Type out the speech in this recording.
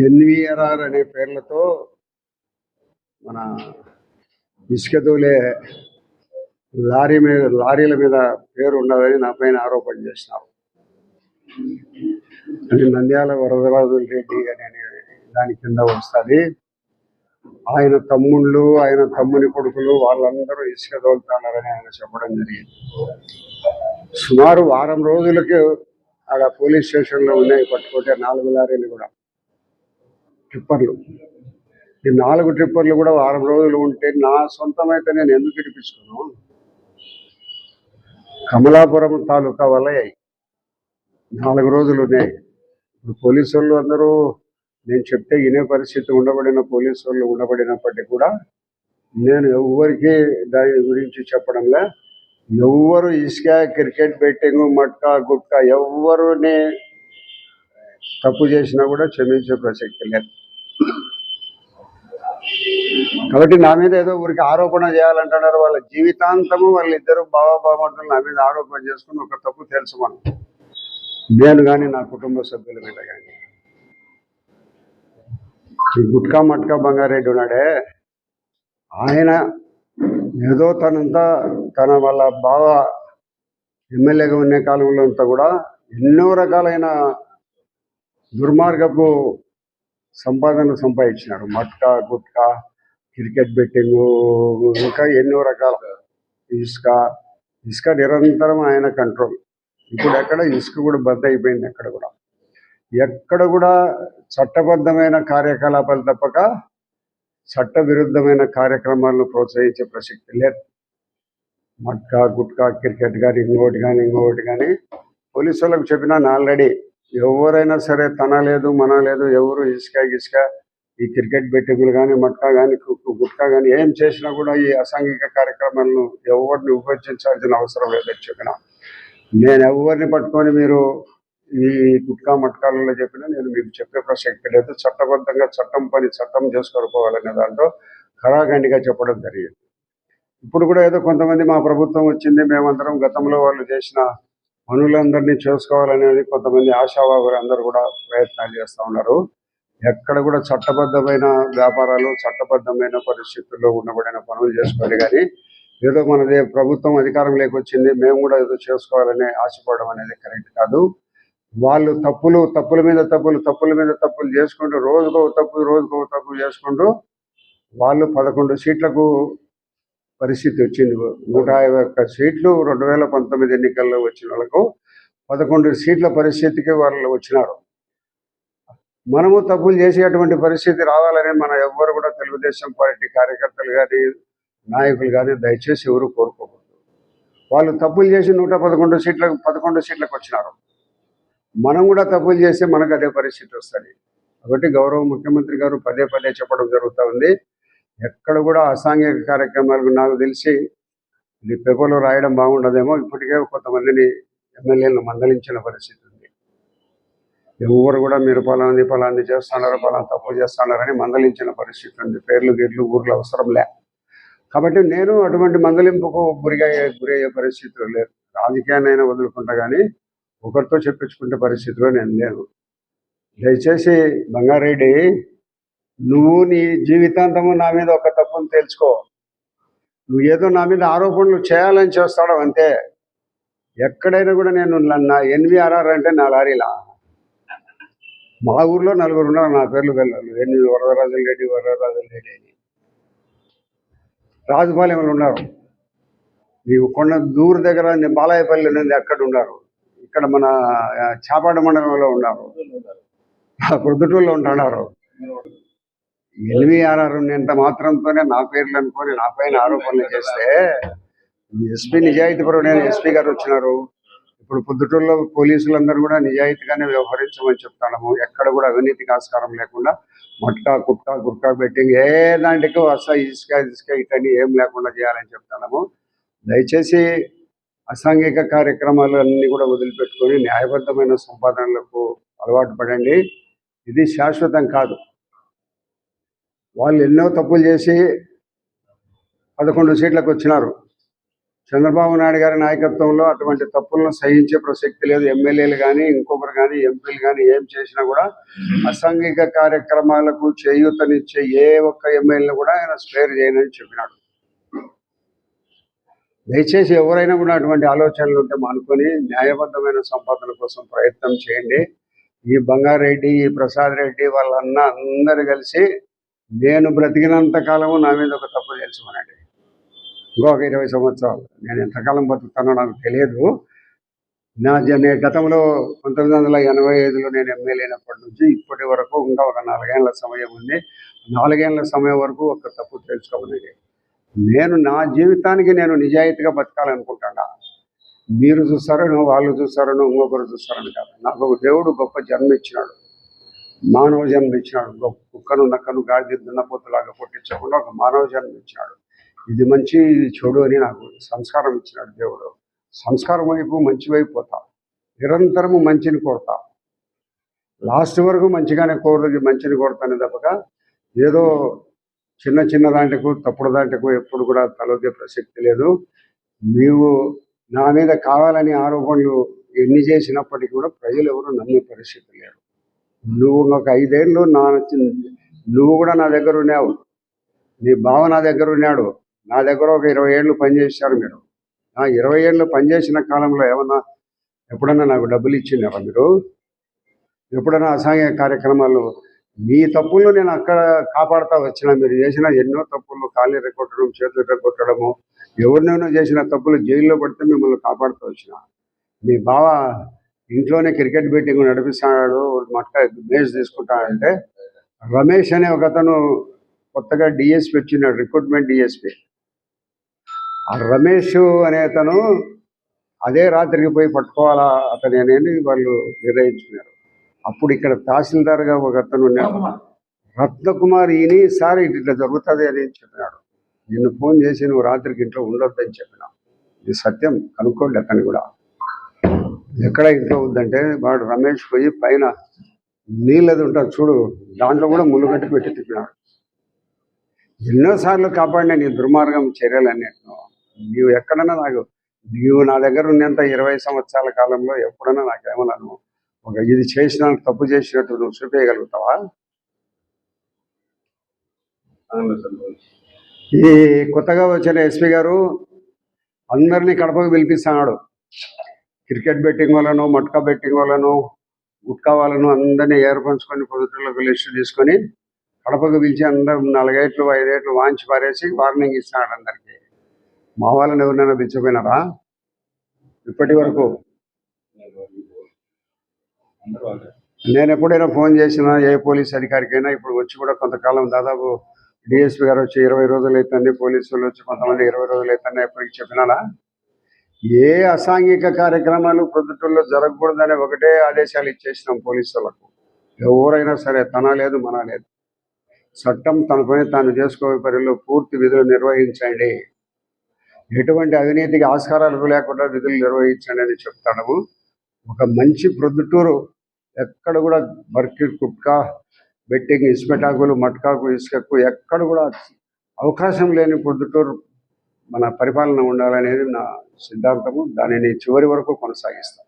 ఎన్విఆర్ఆర్ అనే పేర్లతో మన ఇసుక తోలే లారీ మీద లారీల మీద పేరు ఉండదని నా పైన ఆరోపణ చేసినారు. అది నంద్యాల వరదరాజుల రెడ్డి అనే దాని కింద వస్తుంది. ఆయన తమ్ముళ్ళు ఆయన తమ్ముని కొడుకులు వాళ్ళందరూ ఇసుక తోలుతున్నారని ఆయన చెప్పడం జరిగింది. సుమారు వారం రోజులకి ఆడ పోలీస్ స్టేషన్లో ఉన్నాయి పట్టుకుంటే నాలుగు లారీలు కూడా. ట్రిప్పర్లు. ఈ నాలుగు ట్రిప్పర్లు కూడా వారం రోజులు ఉంటే నా సొంతమైతే నేను ఎందుకు ఇడిపించుకోను? కమలాపురం తాలూకా వలయ. నాలుగు రోజులు ఉన్నాయి. ఇప్పుడు పోలీసు వాళ్ళు అందరూ నేను చెప్తే వినే పరిస్థితి ఉండబడిన పోలీసు వాళ్ళు ఉండబడినప్పటికీ కూడా నేను ఎవరికి దాని గురించి చెప్పడంలే. ఎవ్వరు ఇసుక క్రికెట్ బెట్టింగ్ మట్కా గుట్కా ఎవ్వరుని తప్పు చేసినా కూడా క్షమించే ప్రసక్తి లేదు. కాబట్టి నా మీద ఏదో ఊరికి ఆరోపణ చేయాలంటున్నారు. వాళ్ళ జీవితాంతము వాళ్ళిద్దరు బాబా బావమర్దులు నా మీద ఆరోపణ చేసుకుని ఒక తప్పు తెలుసు మనం నేను కానీ నా కుటుంబ సభ్యుల మీద కానీ ఈ గుట్కా మట్కా బంగారెడ్డి ఉన్నాడే. ఆయన ఏదో తనంతా తన వాళ్ళ బావ ఎమ్మెల్యేగా ఉన్న కాలంలో అంతా కూడా ఎన్నో రకాలైన దుర్మార్గపు సంపాదన సంపాదించినారు. మట్కా గుట్కా క్రికెట్ బెట్టింగ్ ఇంకా ఎన్నో రకాల ఇసుక. ఇసుక నిరంతరం ఆయన కంట్రోల్. ఇప్పుడు ఎక్కడ ఇసుక కూడా బంద్ అయిపోయింది ఎక్కడ కూడా. ఎక్కడ కూడా చట్టబద్ధమైన కార్యకలాపాలు తప్పక చట్ట విరుద్ధమైన కార్యక్రమాలను ప్రోత్సహించే ప్రసక్తి లేదు. మట్కా గుట్కా క్రికెట్ కానీ ఇంకోటి కానీ ఇంకోటి కానీ పోలీసు వాళ్ళకు చెప్పినాను ఆల్రెడీ ఎవరైనా సరే తన లేదు మన లేదు ఎవరు ఇసుక ఇసుక ఈ క్రికెట్ బెట్టింగ్లు కానీ మట్కా కానీ గుట్కా కానీ ఏం చేసినా కూడా ఈ అసాంఘిక కార్యక్రమాలను ఎవరిని విభజించాల్సిన అవసరం లేదని చెప్పిన. నేను ఎవరిని పట్టుకొని మీరు ఈ గుట్కా మట్కాలలో చెప్పినా నేను మీకు చెప్పే ప్రసక్తి లేదు. చట్టబద్ధంగా చట్టం పని చట్టం చేసుకొని దాంట్లో ఖరాఖండిగా చెప్పడం జరిగింది. ఇప్పుడు కూడా ఏదో కొంతమంది మా ప్రభుత్వం వచ్చింది మేమందరం గతంలో వాళ్ళు చేసిన పనులందరినీ చేసుకోవాలనేది కొంతమంది ఆశావాహులు అందరూ కూడా ప్రయత్నాలు చేస్తూ ఉన్నారు. ఎక్కడ కూడా చట్టబద్ధమైన వ్యాపారాలు చట్టబద్ధమైన పరిస్థితుల్లో ఉండబడిన పనులు చేసుకోవాలి కానీ ఏదో మనది ప్రభుత్వం అధికారం వచ్చింది మేము కూడా ఏదో చేసుకోవాలని ఆశపడడం అనేది కరెక్ట్ కాదు. వాళ్ళు తప్పులు తప్పుల మీద తప్పులు తప్పుల మీద తప్పులు చేసుకుంటూ రోజుకో తప్పు రోజుకో తప్పు చేసుకుంటూ వాళ్ళు పదకొండు సీట్లకు పరిస్థితి వచ్చింది. నూట యాభై ఒక్క సీట్లు రెండు వేల పంతొమ్మిది ఎన్నికల్లో వచ్చిన వాళ్ళకు పదకొండు సీట్ల పరిస్థితికి వాళ్ళు వచ్చినారు. మనము తప్పులు చేసేటువంటి పరిస్థితి రావాలని మన ఎవ్వరు కూడా తెలుగుదేశం పార్టీ కార్యకర్తలు కానీ నాయకులు కానీ దయచేసి ఎవరు కోరుకోకూడదు. వాళ్ళు తప్పులు చేసి నూట పదకొండు సీట్లకు పదకొండు సీట్లకు వచ్చినారు. మనం కూడా తప్పులు చేస్తే మనకు అదే పరిస్థితి వస్తుంది. కాబట్టి గౌరవ ముఖ్యమంత్రి గారు పదే పదే చెప్పడం జరుగుతూ ఉంది. ఎక్కడ కూడా అసాంఘిక కార్యక్రమాలకు నాకు తెలిసి ఇది పేపర్లో రాయడం బాగుండదేమో. ఇప్పటికే కొంతమందిని ఎమ్మెల్యేలను మందలించిన పరిస్థితి ఉంది. ఎవరు కూడా మీరు పలాంది పలాంది చేస్తున్నారు పలానా తప్పు చేస్తున్నారని మందలించిన పరిస్థితి ఉంది. పేర్లు గిర్లు ఊర్లు అవసరం లే. కాబట్టి నేను అటువంటి మందలింపుకు గురిగయ్యే గురయ్యే పరిస్థితులు లేదు రాజకీయాన్ని వదులుకుంటా కానీ ఒకరితో చెప్పించుకునే పరిస్థితిలో నేను లేను. దయచేసి బంగారెడ్డి నువ్వు నీ జీవితాంతము నా మీద ఒక తప్పును తెలుసుకో. నువ్వు ఏదో నా మీద ఆరోపణలు చేయాలని చేస్తాడు అంతే. ఎక్కడైనా కూడా నేను నా- ఎన్విఆర్ఆర్ అంటే నా లారీలా. మా ఊర్లో నలుగురు ఉన్నారు నా పేర్లు పిల్లలు ఎన్ని వరదరాజులు రెడ్డి వరదరాజులు రెడ్డి. అని రాజుపాలెంలో ఉన్నారు. నీవు కొండ దూరు దగ్గర బాలాయపల్లి ఉంది అక్కడ ఉన్నారు. ఇక్కడ మన ఆ, చాపాడ మండలంలో ఉన్నారు. ప్రొద్దుటూరులో ఉంటున్నారు. ఎల్వీఆర్ఆర్ ఉన్నంత మాత్రంతోనే నా పేర్లు అనుకొని నా పైన ఆరోపణలు చేస్తే ఎస్పీ నిజాయితీపరుడైన ఎస్పీ గారు వచ్చినారు. ఇప్పుడు పొద్దుటూరులో పోలీసులందరూ కూడా నిజాయితీగానే వ్యవహరించమని చెప్తాము. ఎక్కడ కూడా అవినీతికి ఆస్కారం లేకుండా మట్కా కుట్కా గుట్కా బెట్టింగ్ ఏ దాంటికి వస్తా ఇసుక ఇసుక ఇటని ఏం లేకుండా చేయాలని చెప్తాము. దయచేసి అసాంఘిక కార్యక్రమాలు అన్ని కూడా వదిలిపెట్టుకొని న్యాయబద్ధమైన సంపాదనలకు అలవాటు పడండి. ఇది శాశ్వతం కాదు. వాళ్ళు ఎన్నో తప్పులు చేసి పదకొండు సీట్లకు వచ్చినారు. చంద్రబాబు నాయుడు గారి నాయకత్వంలో అటువంటి తప్పులను సహించే ప్రసక్తి లేదు. ఎమ్మెల్యేలు కానీ ఇంకొకరు కానీ ఎంపీలు కానీ ఏం చేసినా కూడా అసాంఘిక కార్యక్రమాలకు చేయూతనిచ్చే ఏ ఒక్క ఎమ్మెల్యేని కూడా ఆయన స్పేర్ చేయనని చెప్పినాడు. దయచేసి ఎవరైనా కూడా అటువంటి ఆలోచనలు ఉంటే మానుకొని న్యాయబద్ధమైన సంపాదన కోసం ప్రయత్నం చేయండి. ఈ బంగారెడ్డి ఈ ప్రసాద్ రెడ్డి వాళ్ళన్న అందరు కలిసి నేను బ్రతికినంత కాలము నా మీద ఒక తప్పు తెలుసుకోనండి ఇంకొక ఇరవై సంవత్సరాలు. నేను ఎంతకాలం బతుకుతానో నాకు తెలియదు. నా నేను గతంలో పంతొమ్మిది వందల ఎనభై ఐదులో నేను ఎమ్మెల్యే అయినప్పటి నుంచి ఇప్పటి వరకు ఇంకా ఒక నాలుగేళ్ళ సమయం ఉంది. నాలుగేళ్ళ సమయం వరకు ఒక తప్పు తెలుసుకోమనేది నేను నా జీవితానికి నేను నిజాయితీగా బతకాలనుకుంటాను? మీరు చూస్తారను వాళ్ళు చూస్తారను ఇంకొకరు చూస్తారని కాదు. నాకు ఒక దేవుడు గొప్ప జన్మ ఇచ్చినాడు మానవ జన్మ ఇచ్చినాడు. కుక్కను నక్కను గాడిద దున్నపోతులాగా పుట్టించకుండా ఒక మానవ జన్మ ఇచ్చినాడు. ఇది మంచి ఇది చెడు అని నాకు సంస్కారం ఇచ్చినాడు దేవుడు. సంస్కారం వైపు మంచి వైపు పోతా. నిరంతరము మంచిని కోరుతా. లాస్ట్ వరకు మంచిగానే కోరు మంచిని కోరుతానే తప్పక. ఏదో చిన్న చిన్న దాంట్లకు తప్పుడు దాంట్లకు ఎప్పుడు కూడా తలొద్దే ప్రసక్తి లేదు. నీవు నా మీద కావాలని ఆరోపణలు ఎన్ని చేసినప్పటికీ కూడా ప్రజలు ఎవరు నమ్మే పరిస్థితి లేరు నువ్వు ఒక ఐదేళ్ళు నా నువ్వు కూడా నా దగ్గర ఉన్నావు. నీ బావ నా దగ్గర ఉన్నాడు. నా దగ్గర ఒక ఇరవై ఏళ్ళు పనిచేశారు మీరు. ఆ ఇరవై ఏళ్ళు పనిచేసిన కాలంలో ఏమన్నా ఎప్పుడన్నా నాకు డబ్బులు ఇచ్చినారా మీరు? ఎప్పుడైనా అసహాయ కార్యక్రమాలు మీ తప్పులు నేను అక్కడ కాపాడుతా వచ్చిన మీరు చేసిన ఎన్నో తప్పులు కాళ్ళు కొట్టడం చేతులు కొట్టడము ఎవరినైనా చేసిన తప్పులు జైల్లో పడితే మిమ్మల్ని కాపాడుతూ వచ్చిన. మీ బావ ఇంట్లోనే క్రికెట్ బెట్టింగ్ నడిపిస్తున్నాడు మట్క మేజ్ తీసుకుంటాడంటే రమేష్ అనే ఒక అతను కొత్తగా డిఎస్పి వచ్చినాడు రిక్రూట్మెంట్ డిఎస్పి ఆ రమేష్ అనే అతను అదే రాత్రికి పోయి పట్టుకోవాలా అతని అనేది వాళ్ళు నిర్ణయించుకున్నారు. అప్పుడు ఇక్కడ తహసీల్దార్గా ఒక అతను ఉన్నాడు. రత్నకుమార్ ఈయన సార్ ఇట్లా జరుగుతుంది అని చెప్పినాడు. నిన్ను ఫోన్ చేసి నువ్వు రాత్రికి ఇంట్లో ఉండొద్దని చెప్పిన ఇది సత్యం కనుక్కోండి అతను కూడా. ఎక్కడ ఇంట్లో ఉందంటే వాడు రమేష్ పోయి పైన నీళ్ళది ఉంటుంది చూడు దాంట్లో కూడా ముళ్ళు కట్టి పెట్టి తిప్పినాడు. ఎన్నోసార్లు కాపాడిన నీ దుర్మార్గం చర్యలన్నింటినో నీవు ఎక్కడన్నా నాకు నీవు నా దగ్గర ఉన్నంత ఇరవై సంవత్సరాల కాలంలో ఎప్పుడన్నా నాకేమన్నా నువ్వు ఒక ఇది చేసిన తప్పు చేసినట్టు నువ్వు చూపించగలుగుతావా ఈ కొత్తగా వచ్చిన ఎస్పీ గారు అందరినీ కడపకు పిలిపిస్తున్నాడు. క్రికెట్ బెట్టింగ్ వాళ్ళను మట్కా బెట్టింగ్ వాళ్ళను గుట్కా వాళ్ళను అందరినీ ఏర్పంచుకొని పొద్దుటలకు లిస్టు తీసుకొని కడపకు పిలిచి అందరూ నాలుగేట్లు ఐదేట్లు వాంచి పారేసి వార్నింగ్ ఇస్తున్నాడు అందరికీ. మా వాళ్ళని ఎవరినైనా పిలిచిపోయినారా ఇప్పటి వరకు. నేను ఎప్పుడైనా ఫోన్ చేసినా ఏ పోలీస్ అధికారికైనా ఇప్పుడు వచ్చి కూడా కొంతకాలం దాదాపు డిఎస్పీ గారు వచ్చి ఇరవై రోజులు అవుతుంది పోలీసులు వచ్చి కొంతమంది ఇరవై రోజులు అవుతుంది ఎప్పటికి చెప్పినానా ఏ అసాంఘిక కార్యక్రమాలు ప్రొద్దుటూరులో జరగకూడదనే ఒకటే ఆదేశాలు ఇచ్చేసినాం పోలీసులకు. వాళ్ళకు ఎవరైనా సరే తన లేదు మన లేదు. చట్టం తన పని తాను చేసుకోవే పరిలో పూర్తి విధులు నిర్వహించండి. ఎటువంటి అవినీతికి ఆస్కారాలు లేకుండా విధులు నిర్వహించండి అని చెప్తాము ఒక మంచి ప్రొద్దుటూరు ఎక్కడ కూడా బర్కి కుట్కా బెట్టింగ్ ఇసుపెటాకులు మట్కాకు ఇసుకకు ఎక్కడ కూడా అవకాశం లేని ప్రొద్దుటూరు మన పరిపాలన ఉండాలనేది నా సిద్ధాంతము. దానిని చివరి వరకు కొనసాగిస్తాం.